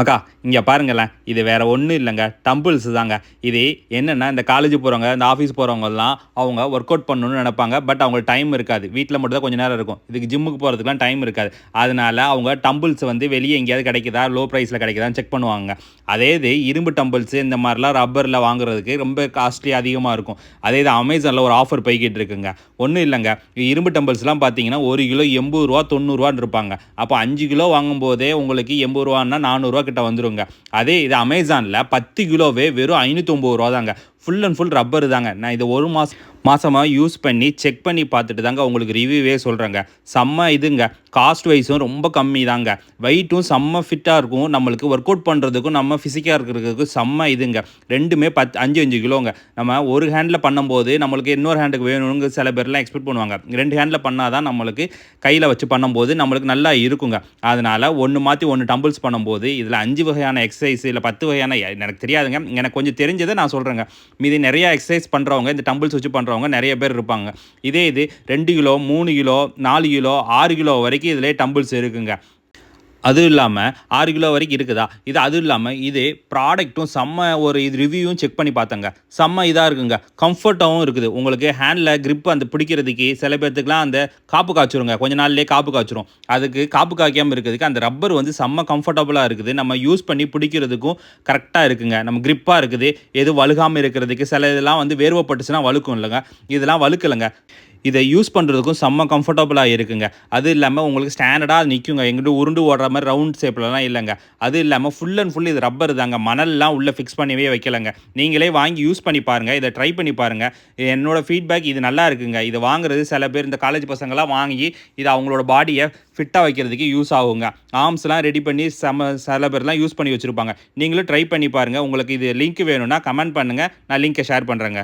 மக்கா இங்கே பாருங்களேன். இது வேறு ஒன்றும் இல்லைங்க. டம்பிள்ஸ் தாங்க. இது என்னென்னா இந்த காலேஜ் போகிறவங்க இந்த ஆஃபீஸ் போகிறவங்கலாம் அவங்க ஒர்க் அவுட் பண்ணணும்னு நினைப்பாங்க. பட் அவங்களுக்கு டைம் இருக்காது. வீட்டில் மட்டும் தான் கொஞ்சம் நேரம் இருக்கும். இதுக்கு ஜிம்முக்கு போகிறதுக்குலாம் டைம் இருக்காது. அதனால அவங்க டம்பிள்ஸ் வந்து வெளியே எங்கேயாவது கிடைக்குதா? லோ ப்ரைஸில் கிடைக்குதான்னு செக் பண்ணுவாங்க. அதே இது இரும்பு டம்பிள்ஸ் இந்த மாதிரிலாம் ரப்பரில் வாங்குறதுக்கு ரொம்ப காஸ்ட்லி அதிகமாக இருக்கும். அதே இது அமேசானில் ஒரு ஆஃபர் போய்கிட்டு இருக்குங்க. ஒன்றும் இல்லைங்க. இரும்பு டம்பிள்ஸ்லாம் பார்த்தீங்கன்னா ஒரு கிலோ எண்பது ரூபா தொண்ணூறுவான்னு இருப்பாங்க. அப்போ அஞ்சு கிலோ வாங்கும்போதே உங்களுக்கு எண்பது ரூபான்னா நானூறுரூவா கிட்ட வந்துருங்க. அதே இது அமேசானில் பத்து கிலோவே வெறும் ஐநூற்றொம்பது ரூபா தாங்க ஃபுல் அண்ட் ஃபுல் ரப்பர் தாங்க. நான் இதை ஒரு மாதம் மாதமாக யூஸ் பண்ணி செக் பண்ணி பார்த்துட்டு தாங்க உங்களுக்கு ரிவ்யூவே சொல்கிறேங்க செம்ம இதுங்க. காஸ்ட் வைஸும் ரொம்ப கம்மி தாங்க. வெயிட்டும் செம்ம ஃபிட்டாக இருக்கும். நம்மளுக்கு ஒர்க் அவுட் பண்ணுறதுக்கும் நம்ம ஃபிசிக்காக இருக்கிறதுக்கும் செம்ம இதுங்க. ரெண்டுமே பத்து அஞ்சு அஞ்சு கிலோங்க. நம்ம ஒரு ஹேண்டில் பண்ணும்போது நம்மளுக்கு இன்னொரு ஹேண்டுக்கு வேணுங்க சில பேர்லாம் எக்ஸ்பெக்ட் பண்ணுவாங்க. ரெண்டு ஹேண்டில் பண்ணால் தான் நம்மளுக்கு கையில் வச்சு பண்ணும்போது நம்மளுக்கு நல்லா இருக்குங்க. அதனால் ஒன்று மாற்றி ஒன்று டம்பிள்ஸ் பண்ணும்போது இதில் அஞ்சு வகையான எக்ஸசைஸ் இல்லை பத்து வகையான எனக்கு தெரியாதுங்க. எனக்கு கொஞ்சம் தெரிஞ்சதை நான் சொல்கிறேங்க மீதி நிறையா எக்ஸசைஸ் பண்ணுறவங்க இந்த டம்பிள்ஸ் வச்சு பண்ணுறவங்க நிறைய பேர் இருப்பாங்க. இதே இது ரெண்டு கிலோ மூணு கிலோ நாலு கிலோ ஆறு கிலோ வரைக்கும் இதிலே டம்பிள்ஸ் இருக்குங்க. அதுவும் இல்லாமல் ஆறு கிலோ வரைக்கும் இருக்குதா? இது அதுவும் இல்லாமல் இது ப்ராடக்ட்டும் செம்ம ஒரு இது ரிவ்யூவும் செக் பண்ணி பார்த்தங்க. செம்ம இதாக இருக்குங்க. கம்ஃபர்ட்டாகவும் இருக்குது. உங்களுக்கு ஹேண்டில் grip அந்த பிடிக்கிறதுக்கு சில பேர்த்துக்குலாம் அந்த காப்பு காய்ச்சிருங்க. கொஞ்ச நாள்லேயே காப்பு காய்ச்சிரும். அதுக்கு காப்பு காய்க்காமல் இருக்கிறதுக்கு அந்த ரப்பர் வந்து செம்ம கம்ஃபர்டபுளாக இருக்குது. நம்ம யூஸ் பண்ணி பிடிக்கிறதுக்கும் கரெக்டாக இருக்குங்க. நம்ம க்ரிப்பாக இருக்குது. எதுவும் வழுகாமல் இருக்கிறதுக்கு சில இதெல்லாம் வந்து வேர்வப்பட்டுச்சுன்னா வழுக்கும் இல்லைங்க. இதெல்லாம் வழுக்கலைங்க. இதை யூஸ் பண்ணுறதுக்கும் செம்ம கம்ஃபர்டபுளாக இருக்குங்க. அது இல்லாமல் உங்களுக்கு ஸ்டாண்டர்டாக நிற்குங்க எங்கிட்ட உருண்டு ஓடுற மாதிரி ரவுண்ட் ஷேப்லலாம் இல்லைங்க. அது இல்லாமல் ஃபுல் அண்ட் ஃபுல் இது ரப்பர் தாங்க. மணல்லாம் உள்ளே ஃபிக்ஸ் பண்ணவே வைக்கலங்க. நீங்களே வாங்கி யூஸ் பண்ணி பாருங்கள் இதை ட்ரை பண்ணி பாருங்கள் என்னோடய ஃபீட்பேக் இது நல்லா இருக்குங்க. இது வாங்குறது சில பேர் இந்த காலேஜ் பசங்களாம் வாங்கி இது அவங்களோட பாடியை ஃபிட்டாக வைக்கிறதுக்கு யூஸ் ஆகுங்க. ஆர்ம்ஸ்லாம் ரெடி பண்ணி செம சில பேர்லாம் யூஸ் பண்ணி வச்சுருப்பாங்க. நீங்களும் ட்ரை பண்ணி பாருங்கள் உங்களுக்கு இது லிங்க் வேணும்னா கமெண்ட் பண்ணுங்கள் நான் லிங்க்கை ஷேர் பண்ணுறேங்க